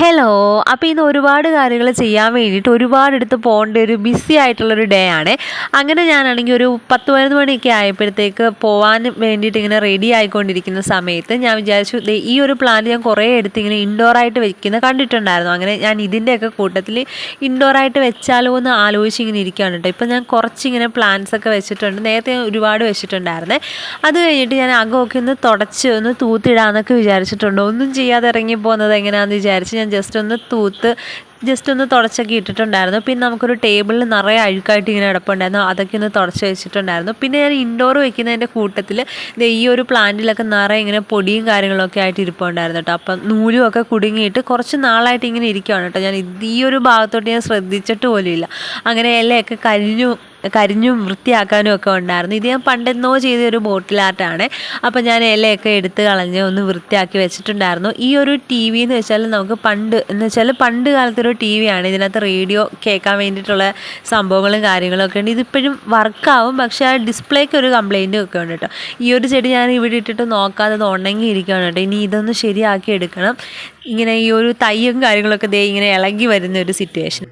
Hello അപ്പോൾ ഇന്ന് ഒരുപാട് കാര്യങ്ങൾ ചെയ്യാൻ വേണ്ടിയിട്ട് ഒരുപാട് എടുത്ത് പോകേണ്ട ഒരു ബിസി ആയിട്ടുള്ളൊരു ഡേ ആണ്. അങ്ങനെ ഞാനാണെങ്കിൽ ഒരു പത്ത് പതിനൊന്ന് മണിയൊക്കെ ആയപ്പോഴത്തേക്ക് പോകാൻ വേണ്ടിയിട്ട് ഇങ്ങനെ റെഡി ആയിക്കൊണ്ടിരിക്കുന്ന സമയത്ത് ഞാൻ വിചാരിച്ചു ഈ ഒരു പ്ലാന്റ് ഞാൻ കുറേ എടുത്ത് ഇങ്ങനെ ഇൻഡോറായിട്ട് വെക്കുന്ന കണ്ടിട്ടുണ്ടായിരുന്നു. അങ്ങനെ ഞാൻ ഇതിന്റെയൊക്കെ കൂട്ടത്തിൽ ഇൻഡോറായിട്ട് വെച്ചാലോ എന്ന് ആലോചിച്ച് ഇങ്ങനെ ഇരിക്കുകയാണ് കേട്ടോ. ഇപ്പം ഞാൻ കുറച്ചിങ്ങനെ പ്ലാന്റ്സ് ഒക്കെ വെച്ചിട്ടുണ്ട്. നേരത്തെ ഒരുപാട് വെച്ചിട്ടുണ്ടായിരുന്നേ. അത് കഴിഞ്ഞിട്ട് ഞാൻ അകമൊക്കെ ഒന്ന് തുടച്ച് ഒന്ന് തൂത്തിടാന്നൊക്കെ വിചാരിച്ചിട്ടുണ്ട്. ഒന്നും ചെയ്യാതെ ഇറങ്ങി പോകുന്നത് എങ്ങനെയാണെന്ന് വിചാരിച്ച് ഞാൻ ജസ്റ്റ് ഒന്ന് തൂത്ത് ജസ്റ്റ് ഒന്ന് തുടച്ചൊക്കെ ഇട്ടിട്ടുണ്ടായിരുന്നു. പിന്നെ നമുക്കൊരു ടേബിളിൽ നിറയെ അഴുക്കായിട്ട് ഇങ്ങനെ കിടപ്പുണ്ടായിരുന്നു. അതൊക്കെ ഒന്ന് തുടച്ച് വെച്ചിട്ടുണ്ടായിരുന്നു. പിന്നെ ഞാൻ ഇൻഡോർ വെക്കുന്നതിന്റെ കൂട്ടത്തിൽ ഈ ഒരു പ്ലാന്റിലൊക്കെ നിറയെ ഇങ്ങനെ പൊടിയും കാര്യങ്ങളൊക്കെ ആയിട്ട് ഇരിപ്പുണ്ടായിരുന്നു കേട്ടോ. അപ്പം നൂലും ഒക്കെ കുടുങ്ങിയിട്ട് കുറച്ച് നാളായിട്ട് ഇങ്ങനെ ഇരിക്കുകയാണ് കേട്ടോ. ഞാൻ ഈ ഒരു ഭാഗത്തോട്ട് ഞാൻ ശ്രദ്ധിച്ചിട്ട് പോലും ഇല്ല. അങ്ങനെ ഇലയൊക്കെ കരിഞ്ഞു കരിഞ്ഞും വൃത്തിയാക്കാനും ഒക്കെ ഉണ്ടായിരുന്നു. ഇത് ഞാൻ പണ്ടെന്നോ ചെയ്ത ഒരു ബോട്ടിൽ ആർട്ടാണ് അപ്പോൾ ഞാൻ ഇലയൊക്കെ എടുത്ത് കളഞ്ഞ് ഒന്ന് വൃത്തിയാക്കി വെച്ചിട്ടുണ്ടായിരുന്നു. ഈ ഒരു ടി വി എന്ന് വെച്ചാൽ നമുക്ക് പണ്ട് എന്ന് വെച്ചാൽ പണ്ട് കാലത്തൊരു ടി വി ആണ്. ഇതിനകത്ത് റേഡിയോ കേൾക്കാൻ വേണ്ടിയിട്ടുള്ള സംഭവങ്ങളും കാര്യങ്ങളും ഒക്കെ ഉണ്ട്. ഇതിപ്പോഴും വർക്കാവും പക്ഷേ ആ ഡിസ്പ്ലേക്ക് ഒരു കംപ്ലൈന്റും ഒക്കെ ഉണ്ട് കേട്ടോ. ഈ ഒരു ചെടി ഞാൻ ഇവിടെ ഇട്ടിട്ട് നോക്കാതെ ഉണങ്ങിയിരിക്കുകയാണ് കേട്ടോ. ഇനി ഇതൊന്ന് ശരിയാക്കി എടുക്കണം. ഇങ്ങനെ ഈ ഒരു തയ്യും കാര്യങ്ങളൊക്കെ ദേ ഇങ്ങനെ ഇളകി വരുന്ന ഒരു സിറ്റുവേഷൻ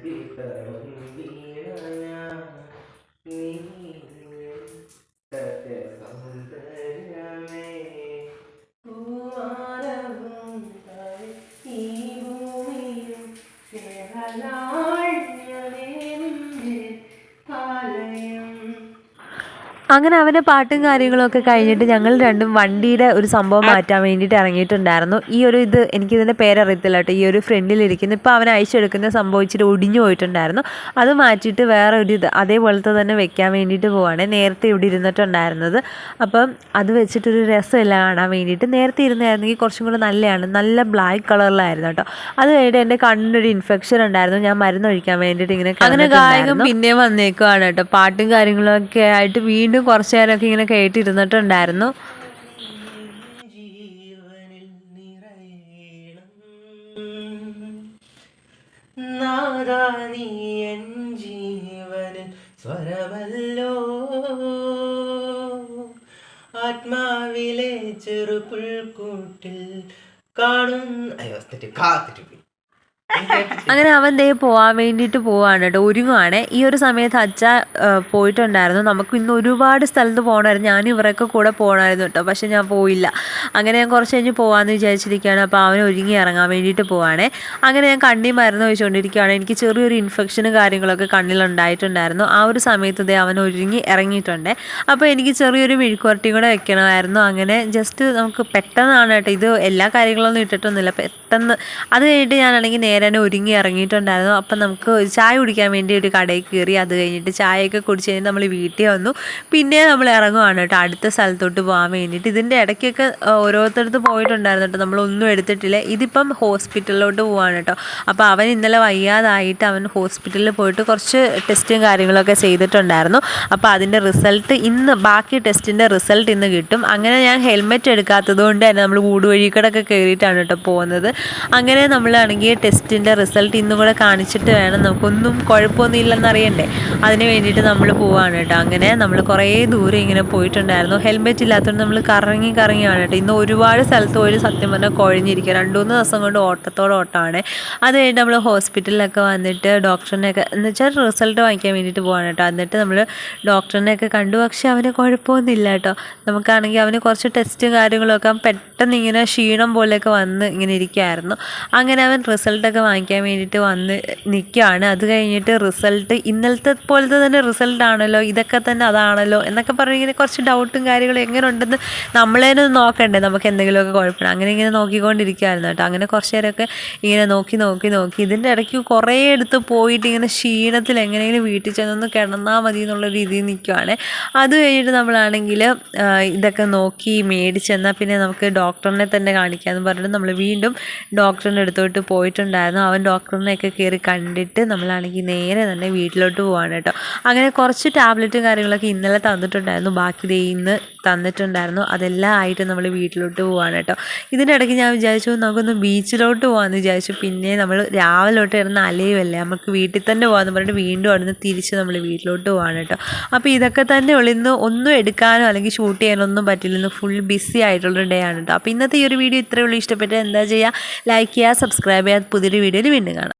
I'm. അങ്ങനെ അവന്റെ പാട്ടും കാര്യങ്ങളൊക്കെ കഴിഞ്ഞിട്ട് ഞങ്ങൾ രണ്ടും വണ്ടിയുടെ ഒരു സംഭവം മാറ്റാൻ വേണ്ടിയിട്ട് ഇറങ്ങിയിട്ടുണ്ടായിരുന്നു. ഈ ഒരു ഇത് എനിക്കിതിന്റെ പേരറിയത്തില്ല കേട്ടോ. ഈ ഒരു ഫ്രണ്ടിലിരിക്കുന്ന ഇപ്പോൾ അവൻ അയച്ചെടുക്കുന്ന സംഭവിച്ചിട്ട് ഒടിഞ്ഞു പോയിട്ടുണ്ടായിരുന്നു. അത് മാറ്റിയിട്ട് വേറെ ഒരു ഇത് അതേപോലത്തെ തന്നെ വെക്കാൻ വേണ്ടിയിട്ട് പോവാണ്. നേരത്തെ ഇവിടെ ഇരുന്നിട്ടുണ്ടായിരുന്നത്. അപ്പം അത് വെച്ചിട്ടൊരു രസമില്ല കാണാൻ വേണ്ടിയിട്ട്. നേരത്തെ ഇരുന്നായിരുന്നെങ്കിൽ കുറച്ചും കൂടെ നല്ലതാണ്. നല്ല ബ്ലാക്ക് കളറിലായിരുന്നു കേട്ടോ. അത് കഴിഞ്ഞിട്ട് എന്റെ കണ്ണിനൊരു ഇൻഫെക്ഷൻ ഉണ്ടായിരുന്നു. ഞാൻ മരുന്ന് ഒഴിക്കാൻ വേണ്ടിയിട്ട് ഇങ്ങനെ അങ്ങനെ ഗായകം പിന്നെ വന്നേക്കുവാണ് കേട്ടോ. പാട്ടും കാര്യങ്ങളൊക്കെ ആയിട്ട് വീണ്ടും കുറച്ച് നേരമൊക്കെ ഇങ്ങനെ കേട്ടിരുന്നിട്ടുണ്ടായിരുന്നു. ജീവനിൽ നിറയണം നാദാ നീ എൻ ജീവനിൽ സ്വരമല്ലോ. ആത്മാവിലെ ചെറുപുൽക്കൂട്ടിൽ കാണുന്ന അയ്യോ കാത്തിട്ട് അങ്ങനെ അവൻ ദേ പോവാൻ വേണ്ടിയിട്ട് പോവാണ് കേട്ടോ. ഒരുങ്ങുവാണ്. ഈ ഒരു സമയത്ത് അച്ഛ പോയിട്ടുണ്ടായിരുന്നു. നമുക്ക് ഇന്ന് ഒരുപാട് സ്ഥലത്ത് പോകണമായിരുന്നു. ഞാൻ ഇവരൊക്കെ കൂടെ പോകണമായിരുന്നു കേട്ടോ. പക്ഷെ ഞാൻ പോയില്ല. അങ്ങനെ ഞാൻ കുറച്ച് കഴിഞ്ഞ് പോകാമെന്ന് വിചാരിച്ചിരിക്കുകയാണ്. അപ്പോൾ അവൻ ഒരുങ്ങി ഇറങ്ങാൻ വേണ്ടിയിട്ട് പോവാണ്. അങ്ങനെ ഞാൻ കണ്ണി മരുന്ന് വെച്ചുകൊണ്ടിരിക്കുകയാണ് എനിക്ക് ചെറിയൊരു ഇൻഫെക്ഷനും കാര്യങ്ങളൊക്കെ കണ്ണിലുണ്ടായിട്ടുണ്ടായിരുന്നു. ആ ഒരു സമയത്ത് ദേ അവൻ ഒരുങ്ങി ഇറങ്ങിയിട്ടുണ്ട്. അപ്പോൾ എനിക്ക് ചെറിയൊരു മെഴുക്കുവരട്ടിയും കൂടെ വെക്കണമായിരുന്നു. അങ്ങനെ ജസ്റ്റ് നമുക്ക് പെട്ടെന്നാണ് കേട്ടോ. ഇത് എല്ലാ കാര്യങ്ങളൊന്നും ഇട്ടിട്ടൊന്നുമില്ല. പെട്ടെന്ന് അത് കഴിഞ്ഞിട്ട് ഞാനാണെങ്കിൽ നേരെ തന്നെ ഒരുങ്ങി ഇറങ്ങിയിട്ടുണ്ടായിരുന്നു. അപ്പം നമുക്ക് ചായ കുടിക്കാൻ വേണ്ടി ഒരു കടയിൽ കയറി അത് കഴിഞ്ഞിട്ട് ചായയൊക്കെ കുടിച്ച് കഴിഞ്ഞ് നമ്മൾ വീട്ടിൽ വന്നു. പിന്നെ നമ്മൾ ഇറങ്ങുവാണ് കേട്ടോ. അടുത്ത സ്ഥലത്തോട്ട് പോകാൻ വേണ്ടിയിട്ട്. ഇതിന്റെ ഇടയ്ക്കൊക്കെ ഓരോരുത്തരത്ത് പോയിട്ടുണ്ടായിരുന്നു കേട്ടോ. നമ്മളൊന്നും എടുത്തിട്ടില്ല. ഇതിപ്പം ഹോസ്പിറ്റലിലോട്ട് പോവാണ് കേട്ടോ. അപ്പോൾ അവൻ ഇന്നലെ വയ്യാതായിട്ട് അവൻ ഹോസ്പിറ്റലിൽ പോയിട്ട് കുറച്ച് ടെസ്റ്റും കാര്യങ്ങളൊക്കെ ചെയ്തിട്ടുണ്ടായിരുന്നു. അപ്പോൾ അതിന്റെ റിസൾട്ട് ഇന്ന് ബാക്കി ടെസ്റ്റിന്റെ റിസൾട്ട് ഇന്ന് കിട്ടും. അങ്ങനെ ഞാൻ ഹെൽമെറ്റ് എടുക്കാത്തത് കൊണ്ട് തന്നെ നമ്മൾ കൂടുവഴിക്കടൊക്കെ കയറിയിട്ടാണ് കേട്ടോ പോകുന്നത് അങ്ങനെ നമ്മളാണെങ്കിൽ ടെസ്റ്റിന്റെ റിസൾട്ട് ഇന്നും കൂടെ കാണിച്ചിട്ട് വേണം. നമുക്കൊന്നും കുഴപ്പമൊന്നും ഇല്ലെന്ന് അറിയണ്ടേ. അതിന് വേണ്ടിയിട്ട് നമ്മൾ പോവാണ് കേട്ടോ. അങ്ങനെ നമ്മൾ കുറേ ദൂരം ഇങ്ങനെ പോയിട്ടുണ്ടായിരുന്നു. ഹെൽമെറ്റ് ഇല്ലാത്തതുകൊണ്ട് നമ്മൾ കറങ്ങി കറങ്ങിയാണ് കേട്ടോ. ഇന്ന് ഒരുപാട് സ്ഥലത്ത് പോയി സത്യം പറഞ്ഞാൽ കുഴഞ്ഞിരിക്കുക രണ്ട് മൂന്ന് ദിവസം കൊണ്ട് ഓട്ടത്തോടെ ഓട്ടമാണ് അത് നമ്മൾ ഹോസ്പിറ്റലിലൊക്കെ വന്നിട്ട് ഡോക്ടറിനെയൊക്കെ എന്ന് വെച്ചാൽ റിസൾട്ട് വാങ്ങിക്കാൻ വേണ്ടിയിട്ട് പോവാണ് കേട്ടോ. എന്നിട്ട് നമ്മൾ ഡോക്ടറിനെയൊക്കെ കണ്ടു. പക്ഷേ അവന് കുഴപ്പമൊന്നുമില്ല കേട്ടോ. നമുക്കാണെങ്കിൽ അവന് കുറച്ച് ടെസ്റ്റും കാര്യങ്ങളൊക്കെ പെട്ടെന്ന് ഇങ്ങനെ ക്ഷീണം പോലെയൊക്കെ വന്ന് ഇങ്ങനെ ഇരിക്കുമായിരുന്നു അങ്ങനെ അവൻ റിസൾട്ടൊക്കെ വാങ്ങിക്കാൻ വേണ്ടിയിട്ട് വന്ന് നിൽക്കുകയാണ് അത് കഴിഞ്ഞിട്ട് റിസൾട്ട് ഇന്നലത്തെ പോലത്തെ തന്നെ റിസൾട്ട് ആണല്ലോ ഇതൊക്കെ തന്നെ അതാണല്ലോ എന്നൊക്കെ പറഞ്ഞു ഇങ്ങനെ കുറച്ച് ഡൗട്ടും കാര്യങ്ങളും എങ്ങനെ ഉണ്ടെന്ന് നമ്മളെ തന്നെ നോക്കണ്ടേ. നമുക്ക് എന്തെങ്കിലുമൊക്കെ കുഴപ്പമില്ല. അങ്ങനെ ഇങ്ങനെ നോക്കിക്കൊണ്ടിരിക്കുകയായിരുന്നു കേട്ടോ. അങ്ങനെ കുറച്ച് നേരമൊക്കെ ഇങ്ങനെ നോക്കി നോക്കി നോക്കി. ഇതിന്റെ ഇടയ്ക്ക് കുറേ എടുത്ത് പോയിട്ട് ഇങ്ങനെ ക്ഷീണത്തിൽ എങ്ങനെയെങ്കിലും വീട്ടിൽ ചെന്നൊന്ന് കിടന്നാൽ മതി എന്നുള്ള രീതിയിൽ നിൽക്കുവാണ്. അത് കഴിഞ്ഞിട്ട് നമ്മളാണെങ്കിൽ ഇതൊക്കെ നോക്കി മേടിച്ചെന്നാൽ പിന്നെ നമുക്ക് ഡോക്ടറിനെ തന്നെ കാണിക്കാമെന്ന് പറഞ്ഞിട്ട് നമ്മൾ വീണ്ടും ഡോക്ടറിന്റെ അടുത്തോട്ട് പോയിട്ടുണ്ടായിരുന്നു. അവൻ ഡോക്ടറിനെയൊക്കെ കയറി കണ്ടിട്ട് നമ്മളാണെങ്കിൽ നേരെ തന്നെ വീട്ടിലോട്ട് പോവാണ് കേട്ടോ. അങ്ങനെ കുറച്ച് ടാബ്ലറ്റും കാര്യങ്ങളൊക്കെ ഇന്നലെ തന്നിട്ടുണ്ടായിരുന്നു. ബാക്കി ദേ ഇന്ന് തന്നിട്ടുണ്ടായിരുന്നു. അതെല്ലാം ആയിട്ട് നമ്മൾ വീട്ടിലോട്ട് പോവാണ് കേട്ടോ. ഇതിന്റെ ഇടയ്ക്ക് ഞാൻ വിചാരിച്ചു നമുക്കൊന്ന് ബീച്ചിലോട്ട് പോകാമെന്ന് വിചാരിച്ചു. പിന്നെ നമ്മൾ രാവിലോട്ട് ഇടുന്ന അലയുമല്ലേ നമുക്ക് വീട്ടിൽ തന്നെ പോകാമെന്ന് പറഞ്ഞിട്ട് വീണ്ടും അവിടുന്ന് തിരിച്ച് നമ്മൾ വീട്ടിലോട്ട് പോവാണ് കേട്ടോ. അപ്പോൾ ഇതൊക്കെ തന്നെ ഉള്ളു ഇന്ന് ഒന്നും എടുക്കാനോ അല്ലെങ്കിൽ ഷൂട്ട് ചെയ്യാനോ ഒന്നും പറ്റില്ല ഫുൾ ബിസി ആയിട്ടുള്ള ഡേ ആണ് കേട്ടോ. അപ്പോൾ ഇന്നത്തെ ഈ ഒരു വീഡിയോ ഇത്രയേ ഉള്ളൂ. എന്താ ചെയ്യുക? ലൈക്ക് ചെയ്യുക സബ്സ്ക്രൈബ് ചെയ്യുക. പുതിയൊരു വീഡിയോയിൽ വീണ്ടും കാണാം.